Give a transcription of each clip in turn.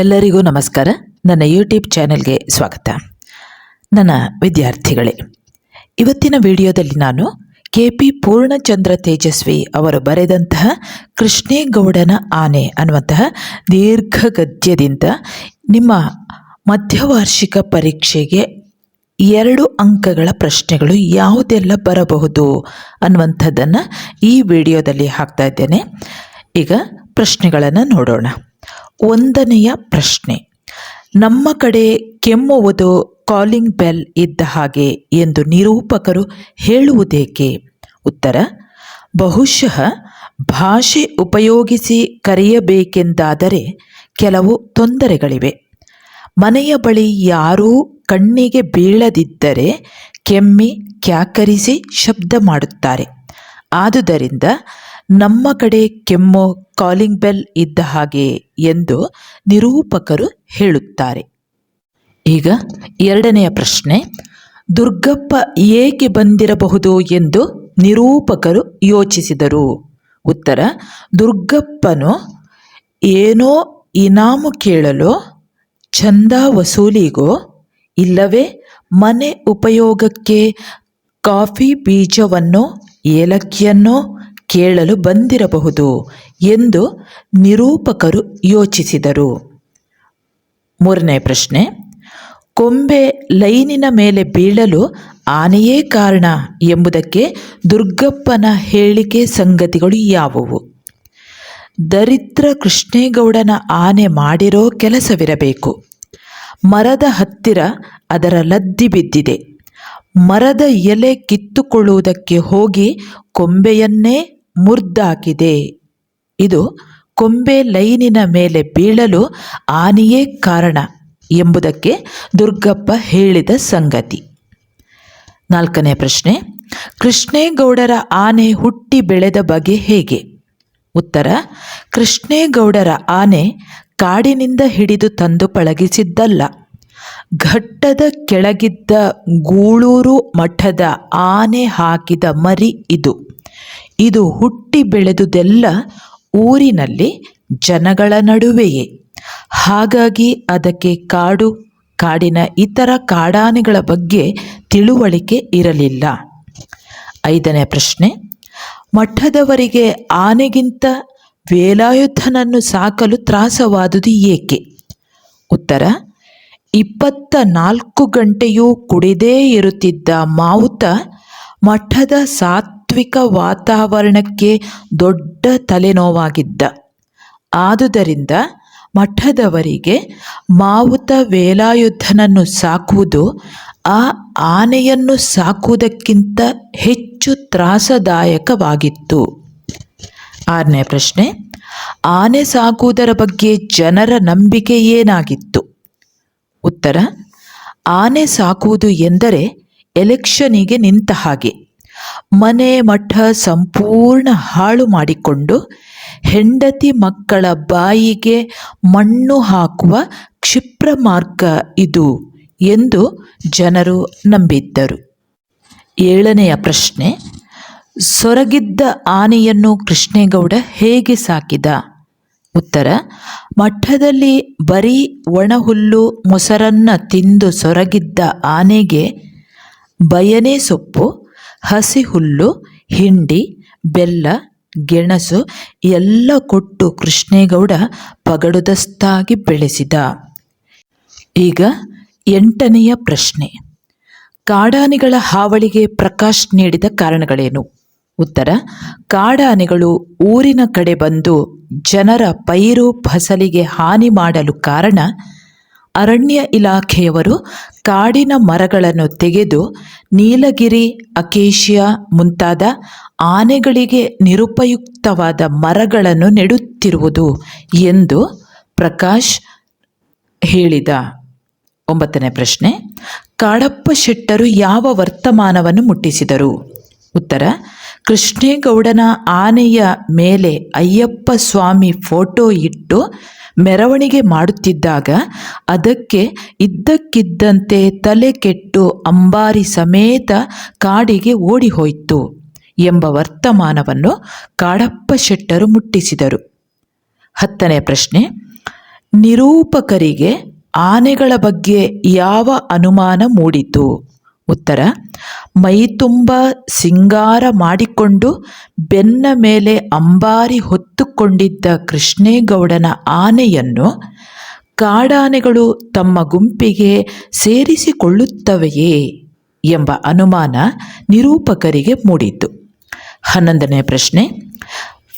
ಎಲ್ಲರಿಗೂ ನಮಸ್ಕಾರ. ನನ್ನ ಯೂಟ್ಯೂಬ್ ಚಾನೆಲ್ಗೆ ಸ್ವಾಗತ. ನನ್ನ ವಿದ್ಯಾರ್ಥಿಗಳೇ, ಇವತ್ತಿನ ವಿಡಿಯೋದಲ್ಲಿ ನಾನು ಕೆ ಪಿ ಪೂರ್ಣಚಂದ್ರ ತೇಜಸ್ವಿ ಅವರು ಬರೆದಂತಹ ಕೃಷ್ಣೇಗೌಡನ ಆನೆ ಅನ್ನುವಂತಹ ದೀರ್ಘ ಗದ್ಯದಿಂದ ನಿಮ್ಮ ಮಧ್ಯವಾರ್ಷಿಕ ಪರೀಕ್ಷೆಗೆ ಎರಡು ಅಂಕಗಳ ಪ್ರಶ್ನೆಗಳು ಯಾವುದೆಲ್ಲ ಬರಬಹುದು ಅನ್ನುವಂಥದ್ದನ್ನು ಈ ವಿಡಿಯೋದಲ್ಲಿ ಹಾಕ್ತಾ ಇದ್ದೇನೆ. ಈಗ ಪ್ರಶ್ನೆಗಳನ್ನು ನೋಡೋಣ. ಒಂದನೆಯ ಪ್ರಶ್ನೆ. ನಮ್ಮ ಕಡೆ ಕೆಮ್ಮುವುದು ಕಾಲಿಂಗ್ ಬೆಲ್ ಇದ್ದ ಹಾಗೆ ಎಂದು ನಿರೂಪಕರು ಹೇಳುವುದೇಕೆ? ಉತ್ತರ, ಬಹುಶಃ ಭಾಷೆ ಉಪಯೋಗಿಸಿ ಕರೆಯಬೇಕೆಂದಾದರೆ ಕೆಲವು ತೊಂದರೆಗಳಿವೆ. ಮನೆಯ ಬಳಿ ಯಾರೂ ಕಣ್ಣಿಗೆ ಬೀಳದಿದ್ದರೆ ಕೆಮ್ಮಿ ಕ್ಯಾಕರಿಸಿ ಶಬ್ದ ಮಾಡುತ್ತಾರೆ. ಆದುದರಿಂದ ನಮ್ಮ ಕಡೆ ಕೆಮ್ಮು, ಕಾಲಿಂಗ್ ಬೆಲ್ ಇದ್ದ ಹಾಗೆ ಎಂದು ನಿರೂಪಕರು ಹೇಳುತ್ತಾರೆ. ಈಗ ಎರಡನೆಯ ಪ್ರಶ್ನೆ. ದುರ್ಗಪ್ಪ ಏಕೆ ಬಂದಿರಬಹುದು ಎಂದು ನಿರೂಪಕರು ಯೋಚಿಸಿದರು. ಉತ್ತರ. ದುರ್ಗಪ್ಪನು ಏನೋ ಇನಾಮು ಕೇಳಲು, ಚಂದ ವಸೂಲಿಗೋ, ಇಲ್ಲವೇ ಮನೆ ಉಪಯೋಗಕ್ಕೆ ಕಾಫಿ ಬೀಜವನ್ನು, ಏಲಕ್ಕಿಯನ್ನೋ ಕೇಳಲು ಬಂದಿರಬಹುದು ಎಂದು ನಿರೂಪಕರು ಯೋಚಿಸಿದರು. ಮೂರನೇ ಪ್ರಶ್ನೆ, ಕೊಂಬೆ ಲೈನಿನ ಮೇಲೆ ಬೀಳಲು ಆನೆಯೇ ಕಾರಣ ಎಂಬುದಕ್ಕೆ ದುರ್ಗಪ್ಪನ ಹೇಳಿಕೆ ಸಂಗತಿಗಳು ಯಾವುವು? ದರಿದ್ರ ಕೃಷ್ಣೇಗೌಡನ ಆನೆ ಮಾಡಿರೋ ಕೆಲಸವಿರಬೇಕು. ಮರದ ಹತ್ತಿರ ಅದರ ಲದ್ದಿ ಬಿದ್ದಿದೆ. ಮರದ ಎಲೆ ಕಿತ್ತುಕೊಳ್ಳುವುದಕ್ಕೆ ಹೋಗಿ ಕೊಂಬೆಯನ್ನೇ ಮುರ್ದಾಕಿದೆ ಇದು ಕೊಂಬೆ ಲೈನಿನ ಮೇಲೆ ಬೀಳಲು ಆನೆಯೇ ಕಾರಣ ಎಂಬುದಕ್ಕೆ ದುರ್ಗಪ್ಪ ಹೇಳಿದ ಸಂಗತಿ. ನಾಲ್ಕನೇ ಪ್ರಶ್ನೆ, ಕೃಷ್ಣೇಗೌಡರ ಆನೆ ಹುಟ್ಟಿ ಬೆಳೆದ ಬಗೆ ಹೇಗೆ? ಉತ್ತರ, ಕೃಷ್ಣೇಗೌಡರ ಆನೆ ಕಾಡಿನಿಂದ ಹಿಡಿದು ತಂದು ಪಳಗಿಸಿದ್ದಲ್ಲ. ಘಟ್ಟದ ಕೆಳಗಿದ್ದ ಗೂಳೂರು ಮಠದ ಆನೆ ಹಾಕಿದ ಮರಿ ಇದು. ಇದು ಹುಟ್ಟಿ ಬೆಳೆದುದೆಲ್ಲ ಊರಿನಲ್ಲಿ ಜನಗಳ ನಡುವೆಯೇ. ಹಾಗಾಗಿ ಅದಕ್ಕೆ ಕಾಡು, ಕಾಡಿನ ಇತರ ಕಾಡಾನೆಗಳ ಬಗ್ಗೆ ತಿಳುವಳಿಕೆ ಇರಲಿಲ್ಲ. ಐದನೇ ಪ್ರಶ್ನೆ, ಮಠದವರಿಗೆ ಆನೆಗಿಂತ ವೇಲಾಯುಧನನ್ನು ಸಾಕಲು ತ್ರಾಸವಾದುದು ಏಕೆ? ಉತ್ತರ, ಇಪ್ಪತ್ತ ನಾಲ್ಕು ಗಂಟೆಯೂ ಕುಡಿದೇ ಇರುತ್ತಿದ್ದ ಮಾವುತ ಮಠದ ಸಾತ್ವಿಕ ವಾತಾವರಣಕ್ಕೆ ದೊಡ್ಡ ತಲೆನೋವಾಗಿದ್ದ. ಆದುದರಿಂದ ಮಠದವರಿಗೆ ಮಾವುತ ವೇಲಾಯುದ್ಧನನ್ನು ಸಾಕುವುದು, ಆ ಆನೆಯನ್ನು ಸಾಕುವುದಕ್ಕಿಂತ ಹೆಚ್ಚು ತ್ರಾಸದಾಯಕವಾಗಿತ್ತು. ಆರನೇ ಪ್ರಶ್ನೆ, ಆನೆ ಸಾಕುವುದರ ಬಗ್ಗೆ ಜನರ ನಂಬಿಕೆ ಏನಾಗಿತ್ತು? ಉತ್ತರ, ಆನೆ ಸಾಕುವುದು ಎಂದರೆ ಎಲೆಕ್ಷನಿಗೆ ನಿಂತ ಹಾಗೆ. ಮನೆ ಮಠ ಸಂಪೂರ್ಣ ಹಾಳು ಮಾಡಿಕೊಂಡು ಹೆಂಡತಿ ಮಕ್ಕಳ ಬಾಯಿಗೆ ಮಣ್ಣು ಹಾಕುವ ಕ್ಷಿಪ್ರ ಮಾರ್ಗ ಇದು ಎಂದು ಜನರು ನಂಬಿದ್ದರು. ಏಳನೆಯ ಪ್ರಶ್ನೆ, ಸೊರಗಿದ್ದ ಆನೆಯನ್ನು ಕೃಷ್ಣೇಗೌಡ ಹೇಗೆ ಸಾಕಿದ? ಉತ್ತರ, ಮಠದಲ್ಲಿ ಬರೀ ಒಣಹುಲ್ಲು ಮೊಸರನ್ನ ತಿಂದು ಸೊರಗಿದ್ದ ಆನೆಗೆ ಬಯನೆ ಸೊಪ್ಪು ಹಸಿ ಹುಲ್ಲು ಹಿಂಡಿ, ಬೆಲ್ಲ, ಗೆಣಸು ಎಲ್ಲ ಕೊಟ್ಟು ಕೃಷ್ಣೇಗೌಡ ಪಗಡುದಸ್ತಾಗಿ ಬೆಳೆಸಿದ. ಈಗ ಎಂಟನೆಯ ಪ್ರಶ್ನೆ. ಕಾಡಾನೆಗಳ ಹಾವಳಿಗೆ ಪ್ರಕಾಶ್ ನೀಡಿದ ಕಾರಣಗಳೇನು? ಉತ್ತರ, ಕಾಡಾನೆಗಳು ಊರಿನ ಕಡೆ ಬಂದು ಜನರ ಪೈರು ಫಸಲಿಗೆ ಹಾನಿ ಮಾಡಲು ಕಾರಣ ಅರಣ್ಯ ಇಲಾಖೆಯವರು ಕಾಡಿನ ಮರಗಳನ್ನು ತೆಗೆದು ನೀಲಗಿರಿ, ಅಕೇಶಿಯಾ ಮುಂತಾದ ಆನೆಗಳಿಗೆ ನಿರುಪಯುಕ್ತವಾದ ಮರಗಳನ್ನು ನೆಡುತ್ತಿರುವುದು ಎಂದು ಪ್ರಕಾಶ್ ಹೇಳಿದ. ಒಂಬತ್ತನೇ ಪ್ರಶ್ನೆ, ಕಾಡಪ್ಪ ಶೆಟ್ಟರು ಯಾವ ವರ್ತಮಾನವನ್ನು ಮುಟ್ಟಿಸಿದರು? ಉತ್ತರ ಕೃಷ್ಣೇಗೌಡನ ಆನೆಯ ಮೇಲೆ ಅಯ್ಯಪ್ಪ ಸ್ವಾಮಿ ಫೋಟೋ ಇಟ್ಟು ಮೆರವಣಿಗೆ ಮಾಡುತ್ತಿದ್ದಾಗ ಅದಕ್ಕೆ ಇದ್ದಕ್ಕಿದ್ದಂತೆ ತಲೆ ಕೆಟ್ಟು ಅಂಬಾರಿ ಸಮೇತ ಕಾಡಿಗೆ ಓಡಿಹೋಯಿತು ಎಂಬ ವರ್ತಮಾನವನ್ನು ಕಾಡಪ್ಪ ಶೆಟ್ಟರು ಮುಟ್ಟಿಸಿದರು. ಹತ್ತನೇ ಪ್ರಶ್ನೆ, ನಿರೂಪಕರಿಗೆ ಆನೆಗಳ ಬಗ್ಗೆ ಯಾವ ಅನುಮಾನ ಮೂಡಿತು? ಉತ್ತರ ಮೈತುಂಬ ಸಿಂಗಾರ ಮಾಡಿಕೊಂಡು ಬೆನ್ನ ಮೇಲೆ ಅಂಬಾರಿ ಹೊತ್ತುಕೊಂಡಿದ್ದ ಕೃಷ್ಣೇಗೌಡನ ಆನೆಯನ್ನು ಕಾಡಾನೆಗಳು ತಮ್ಮ ಗುಂಪಿಗೆ ಸೇರಿಸಿಕೊಳ್ಳುತ್ತವೆಯೇ ಎಂಬ ಅನುಮಾನ ನಿರೂಪಕರಿಗೆ ಮೂಡಿತು ಹನ್ನೊಂದನೇ ಪ್ರಶ್ನೆ,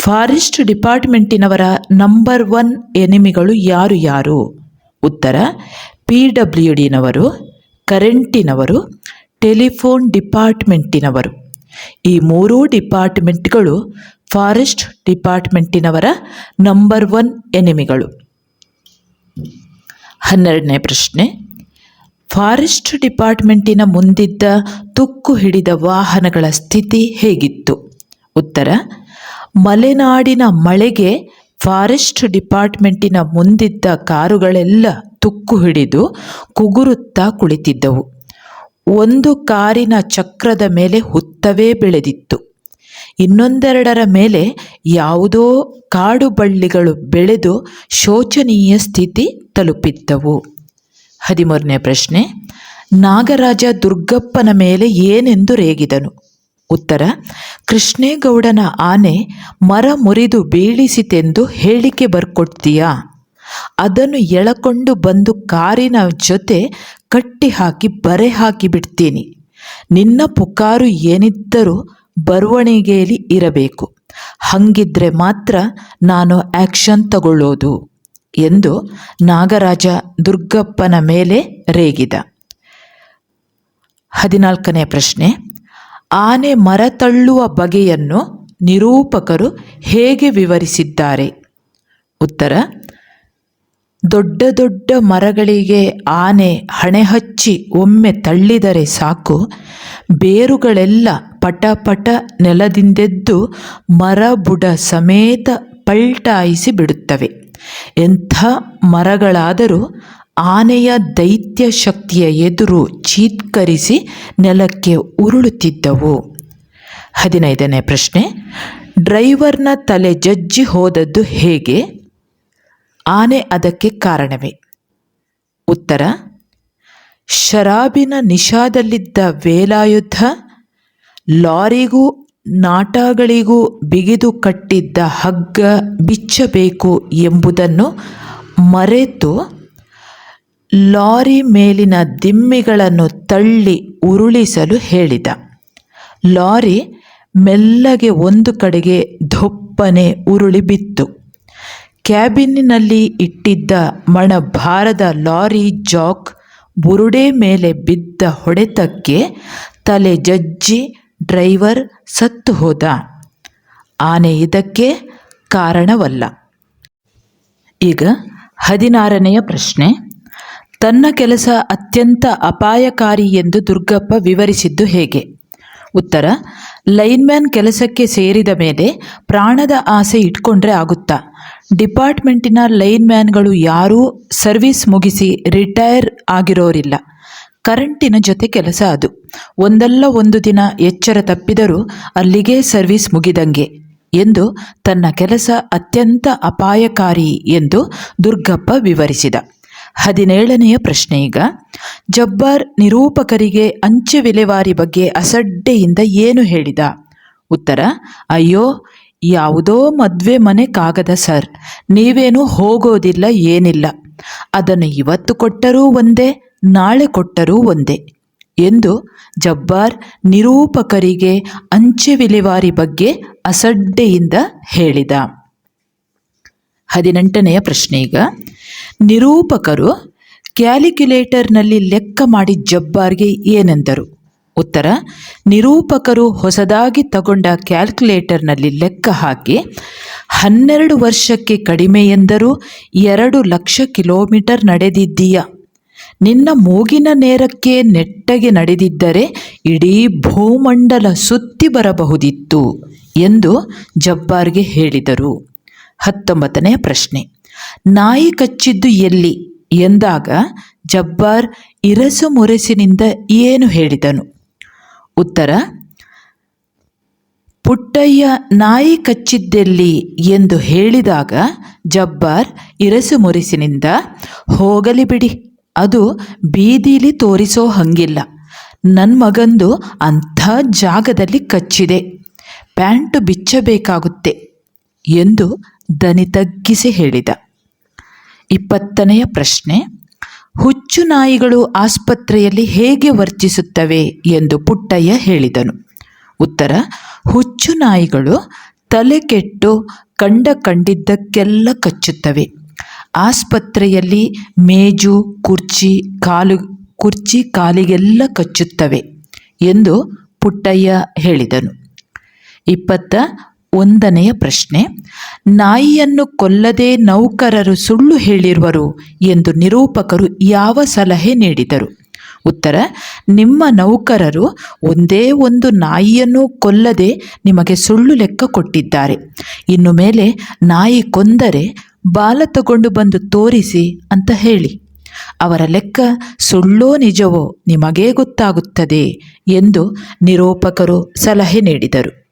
ಫಾರೆಸ್ಟ್ ಡಿಪಾರ್ಟ್ಮೆಂಟಿನವರ ನಂಬರ್ ಒನ್ ಎನಿಮಿಗಳು ಯಾರು ಯಾರು? ಉತ್ತರ, ಪಿ ಡಬ್ಲ್ಯೂ ಡಿನವರು, ಕರೆಂಟಿನವರು ಟೆಲಿಫೋನ್ ಡಿಪಾರ್ಟ್ಮೆಂಟಿನವರು. ಈ ಮೂರೂ ಡಿಪಾರ್ಟ್ಮೆಂಟ್ಗಳು ಫಾರೆಸ್ಟ್ ಡಿಪಾರ್ಟ್ಮೆಂಟಿನವರ ನಂಬರ್ ಒನ್ ಎನಿಮಿಗಳು. ಹನ್ನೆರಡನೇ ಪ್ರಶ್ನೆ. ಫಾರೆಸ್ಟ್ ಡಿಪಾರ್ಟ್ಮೆಂಟಿನ ಮುಂದಿದ್ದ ತುಕ್ಕು ಹಿಡಿದ ವಾಹನಗಳ ಸ್ಥಿತಿ ಹೇಗಿತ್ತು? ಉತ್ತರ. ಮಲೆನಾಡಿನ ಮಳೆಗೆ ಫಾರೆಸ್ಟ್ ಡಿಪಾರ್ಟ್ಮೆಂಟಿನ ಮುಂದಿದ್ದ ಕಾರುಗಳೆಲ್ಲ ತುಕ್ಕು ಹಿಡಿದು ಕುಗುರುತ್ತಾ ಕುಳಿತಿದ್ದವು. ಒಂದು ಕಾರಿನ ಚಕ್ರದ ಮೇಲೆ ಹುತ್ತವೇ ಬೆಳೆದಿತ್ತು. ಇನ್ನೊಂದೆರಡರ ಮೇಲೆ ಯಾವುದೋ ಕಾಡು ಬಳ್ಳಿಗಳು ಬೆಳೆದು ಶೋಚನೀಯ ಸ್ಥಿತಿ ತಲುಪಿದ್ದವು. ಹದಿಮೂರನೇ ಪ್ರಶ್ನೆ, ನಾಗರಾಜ ದುರ್ಗಪ್ಪನ ಮೇಲೆ ಏನೆಂದು ರೇಗಿದನು? ಉತ್ತರ, ಕೃಷ್ಣೇಗೌಡನ ಆನೆ ಮರ ಮುರಿದು ಬೀಳಿಸಿತೆಂದು ಹೇಳಿಕೆ ಬರ್ಕೊಡ್ತೀಯಾ? ಅದನ್ನು ಎಳಕೊಂಡು ಬಂದು ಕಾರಿನ ಜೊತೆ ಕಟ್ಟಿ ಹಾಕಿ ಬರೆ ಹಾಕಿ ಬಿಡ್ತೀನಿ ನಿನ್ನ ಪುಕಾರು ಏನಿದ್ದರೂ ಬರವಣಿಗೆಯಲ್ಲಿ ಇರಬೇಕು. ಹಂಗಿದ್ರೆ ಮಾತ್ರ ನಾನು ಆ್ಯಕ್ಷನ್ ತಗೊಳ್ಳೋದು ಎಂದು ನಾಗರಾಜ ದುರ್ಗಪ್ಪನ ಮೇಲೆ ರೇಗಿದ. ಹದಿನಾಲ್ಕನೇ ಪ್ರಶ್ನೆ. ಆನೆ ಮರ ತಳ್ಳುವ ಬಗೆಯನ್ನು ನಿರೂಪಕರು ಹೇಗೆ ವಿವರಿಸಿದ್ದಾರೆ? ಉತ್ತರ. ದೊಡ್ಡ ದೊಡ್ಡ ಮರಗಳಿಗೆ ಆನೆ ಹಣೆ ಹಚ್ಚಿ ಒಮ್ಮೆ ತಳ್ಳಿದರೆ ಸಾಕು. ಬೇರುಗಳೆಲ್ಲ ಪಟ ಪಟ ನೆಲದಿಂದೆದ್ದು ಮರ ಬುಡ ಸಮೇತ ಪಲ್ಟಾಯಿಸಿ ಬಿಡುತ್ತವೆ. ಎಂಥ ಮರಗಳಾದರೂ ಆನೆಯ ದೈತ್ಯ ಶಕ್ತಿಯ ಎದುರು ಚೀತ್ಕರಿಸಿ ನೆಲಕ್ಕೆ ಉರುಳುತ್ತಿದ್ದವು. ಹದಿನೈದನೇ ಪ್ರಶ್ನೆ, ಡ್ರೈವರ್ನ ತಲೆ ಜಜ್ಜಿ ಹೋದದ್ದು ಹೇಗೆ? ಆನೆ ಅದಕ್ಕೆ ಕಾರಣವೇ? ಉತ್ತರ, ಶರಾಬಿನ ನಿಷಾದಲ್ಲಿದ್ದ ವೇಲಾಯುಧ ಲಾರಿಗೂ ನಾಟಗಳಿಗೂ ಬಿಗಿದು ಕಟ್ಟಿದ್ದ ಹಗ್ಗ ಬಿಚ್ಚಬೇಕು ಎಂಬುದನ್ನು ಮರೆತು ಲಾರಿ ಮೇಲಿನ ದಿಮ್ಮಿಗಳನ್ನು ತಳ್ಳಿ ಉರುಳಿಸಲು ಹೇಳಿದ. ಲಾರಿ ಮೆಲ್ಲಗೆ ಒಂದು ಕಡೆಗೆ ಧೊಪ್ಪನೆ ಉರುಳಿ ಬಿತ್ತು. ಕ್ಯಾಬಿನ್ನಿನಲ್ಲಿ ಇಟ್ಟಿದ್ದ ಮಣಭಾರದ ಲಾರಿ ಜಾಕ್ ಬುರುಡೆ ಮೇಲೆ ಬಿದ್ದ ಹೊಡೆತಕ್ಕೆ ತಲೆ ಜಜ್ಜಿ ಡ್ರೈವರ್ ಸತ್ತು ಹೋದ. ಆನೆ ಇದಕ್ಕೆ ಕಾರಣವಲ್ಲ. ಈಗ ಹದಿನಾರನೆಯ ಪ್ರಶ್ನೆ. ತನ್ನ ಕೆಲಸ ಅತ್ಯಂತ ಅಪಾಯಕಾರಿ ಎಂದು ದುರ್ಗಪ್ಪ ವಿವರಿಸಿದ್ದು ಹೇಗೆ? ಉತ್ತರ, ಲೈನ್ಮ್ಯಾನ್ ಕೆಲಸಕ್ಕೆ ಸೇರಿದ ಮೇಲೆ ಪ್ರಾಣದ ಆಸೆ ಇಟ್ಕೊಂಡ್ರೆ ಆಗುತ್ತಾ? ಡಿಪಾರ್ಟ್ಮೆಂಟಿನ ಲೈನ್ಮ್ಯಾನ್ಗಳು ಯಾರೂ ಸರ್ವಿಸ್ ಮುಗಿಸಿ ರಿಟೈರ್ ಆಗಿರೋರಿಲ್ಲ. ಕರೆಂಟಿನ ಜೊತೆ ಕೆಲಸ ಅದು. ಒಂದಲ್ಲ ಒಂದು ದಿನ ಎಚ್ಚರ ತಪ್ಪಿದರೂ ಅಲ್ಲಿಗೆ ಸರ್ವಿಸ್ ಮುಗಿದಂಗೆ ಎಂದು ತನ್ನ ಕೆಲಸ ಅತ್ಯಂತ ಅಪಾಯಕಾರಿ ಎಂದು ದುರ್ಗಪ್ಪ ವಿವರಿಸಿದ. ಹದಿನೇಳನೆಯ ಪ್ರಶ್ನೆ ಈಗ. ಜಬ್ಬಾರ್ ನಿರೂಪಕರಿಗೆ ಅಂಚೆ ವಿಲೇವಾರಿ ಬಗ್ಗೆ ಅಸಡ್ಡೆಯಿಂದ ಏನು ಹೇಳಿದ? ಉತ್ತರ, ಅಯ್ಯೋ ಯಾವುದೋ ಮದುವೆ ಮನೆ ಕಾಗದ, ಸರ್. ನೀವೇನು ಹೋಗೋದಿಲ್ಲ, ಏನಿಲ್ಲ. ಅದನ್ನು ಇವತ್ತು ಕೊಟ್ಟರೂ ಒಂದೇ, ನಾಳೆ ಕೊಟ್ಟರೂ ಒಂದೇ. ಎಂದು ಜಬ್ಬಾರ್ ನಿರೂಪಕರಿಗೆ ಅಂಚೆ ವಿಲೇವಾರಿ ಬಗ್ಗೆ ಅಸಡ್ಡೆಯಿಂದ ಹೇಳಿದ. ಹದಿನೆಂಟನೆಯ ಪ್ರಶ್ನೆ ಈಗ. ನಿರೂಪಕರು ಕ್ಯಾಲ್ಕುಲೇಟರ್ನಲ್ಲಿ ಲೆಕ್ಕ ಮಾಡಿ ಜಬ್ಬಾರ್ಗೆ ಏನೆಂದರು? ಉತ್ತರ, ನಿರೂಪಕರು ಹೊಸದಾಗಿ ತಗೊಂಡ ಕ್ಯಾಲ್ಕುಲೇಟರ್ನಲ್ಲಿ ಲೆಕ್ಕ ಹಾಕಿ, ಹನ್ನೆರಡು ವರ್ಷಕ್ಕೆ ಕಡಿಮೆ ಎಂದರೂ ಎರಡು ಲಕ್ಷ ಕಿಲೋಮೀಟರ್ ನಡೆದಿದ್ದೀಯ? ನಿನ್ನ ಮೂಗಿನ ನೇರಕ್ಕೆ ನೆಟ್ಟಗೆ ನಡೆದಿದ್ದರೆ ಇಡೀ ಭೂಮಂಡಲ ಸುತ್ತಿ ಬರಬಹುದಿತ್ತು ಎಂದು ಜಬ್ಬಾರ್ಗೆ ಹೇಳಿದರು. ಹತ್ತೊಂಬತ್ತನೆಯ ಪ್ರಶ್ನೆ. ನಾಯಿ ಕಚ್ಚಿದ್ದು ಎಲ್ಲಿ? ಎಂದಾಗ ಜಬ್ಬಾರ್ ಇರಸು ಮುರಸಿನಿಂದ ಏನು ಹೇಳಿದನು? ಉತ್ತರ, ಪುಟ್ಟಯ್ಯ ನಾಯಿ ಕಚ್ಚಿದ್ದೆಲ್ಲಿ ಎಂದು ಹೇಳಿದಾಗ ಜಬ್ಬಾರ್ ಇರಸು ಮುರಿಸಿನಿಂದ, ಹೋಗಲಿ ಬಿಡಿ, ಅದು ಬೀದಿಲಿ ತೋರಿಸೋ ಹಂಗಿಲ್ಲ ನನ್ನ ಮಗಂದು ಅಂಥ ಜಾಗದಲ್ಲಿ ಕಚ್ಚಿದೆ, ಪ್ಯಾಂಟು ಬಿಚ್ಚಬೇಕಾಗುತ್ತೆ ಎಂದು ದನಿ ತಗ್ಗಿಸಿ ಹೇಳಿದ. ಇಪ್ಪತ್ತನೆಯ ಪ್ರಶ್ನೆ ಹುಚ್ಚು ನಾಯಿಗಳು ಆಸ್ಪತ್ರೆಯಲ್ಲಿ ಹೇಗೆ ವರ್ತಿಸುತ್ತವೆ ಎಂದು ಪುಟ್ಟಯ್ಯ ಹೇಳಿದನು. ಉತ್ತರ, ಹುಚ್ಚು ನಾಯಿಗಳು ತಲೆ ಕೆಟ್ಟು ಕಂಡ ಕಂಡಿದ್ದಕ್ಕೆಲ್ಲ ಕಚ್ಚುತ್ತವೆ. ಆಸ್ಪತ್ರೆಯಲ್ಲಿ ಮೇಜು, ಕುರ್ಚಿ, ಕಾಲು, ಕುರ್ಚಿ ಕಾಲಿಗೆಲ್ಲ ಕಚ್ಚುತ್ತವೆ ಎಂದು ಪುಟ್ಟಯ್ಯ ಹೇಳಿದನು. ಇಪ್ಪತ್ತ ಒಂದನೆಯ ಪ್ರಶ್ನೆ, ನಾಯಿಯನ್ನು ಕೊಲ್ಲದೆ ನೌಕರರು ಸುಳ್ಳು ಹೇಳಿರುವರು ಎಂದು ನಿರೂಪಕರು ಯಾವ ಸಲಹೆ ನೀಡಿದರು? ಉತ್ತರ, ನಿಮ್ಮ ನೌಕರರು ಒಂದೇ ಒಂದು ನಾಯಿಯನ್ನು ಕೊಲ್ಲದೆ ನಿಮಗೆ ಸುಳ್ಳು ಲೆಕ್ಕ ಕೊಟ್ಟಿದ್ದಾರೆ. ಇನ್ನು ಮೇಲೆ ನಾಯಿ ಕೊಂದರೆ ಬಾಲ ತಗೊಂಡು ಬಂದು ತೋರಿಸಿ ಅಂತ ಹೇಳಿ. ಅವರ ಲೆಕ್ಕ ಸುಳ್ಳೋ ನಿಜವೋ ನಿಮಗೇ ಗೊತ್ತಾಗುತ್ತದೆ ಎಂದು ನಿರೂಪಕರು ಸಲಹೆ ನೀಡಿದರು.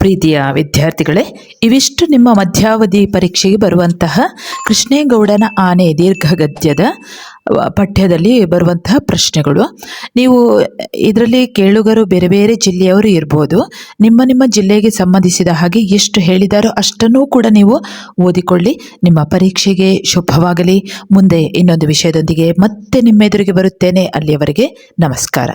ಪ್ರೀತಿಯ ವಿದ್ಯಾರ್ಥಿಗಳೇ, ಇವಿಷ್ಟು ನಿಮ್ಮ ಮಧ್ಯಾವಧಿ ಪರೀಕ್ಷೆಗೆ ಬರುವಂತಹ ಕೃಷ್ಣೇಗೌಡನ ಆನೆ ದೀರ್ಘಗದ್ಯದ ಗದ್ಯದ ಪಠ್ಯದಲ್ಲಿ ಬರುವಂತಹ ಪ್ರಶ್ನೆಗಳು. ನೀವು ಇದರಲ್ಲಿ ಕೇಳುಗರು ಬೇರೆ ಬೇರೆ ಜಿಲ್ಲೆಯವರು ಇರ್ಬೋದು. ನಿಮ್ಮ ನಿಮ್ಮ ಜಿಲ್ಲೆಗೆ ಸಂಬಂಧಿಸಿದ ಹಾಗೆ ಎಷ್ಟು ಹೇಳಿದಾರೋ ಅಷ್ಟನ್ನೂ ಕೂಡ ನೀವು ಓದಿಕೊಳ್ಳಿ. ನಿಮ್ಮ ಪರೀಕ್ಷೆಗೆ ಶುಭವಾಗಲಿ. ಮುಂದೆ ಇನ್ನೊಂದು ವಿಷಯದೊಂದಿಗೆ ಮತ್ತೆ ನಿಮ್ಮೆದುರಿಗೆ ಬರುತ್ತೇನೆ. ಅಲ್ಲಿಯವರೆಗೆ ನಮಸ್ಕಾರ.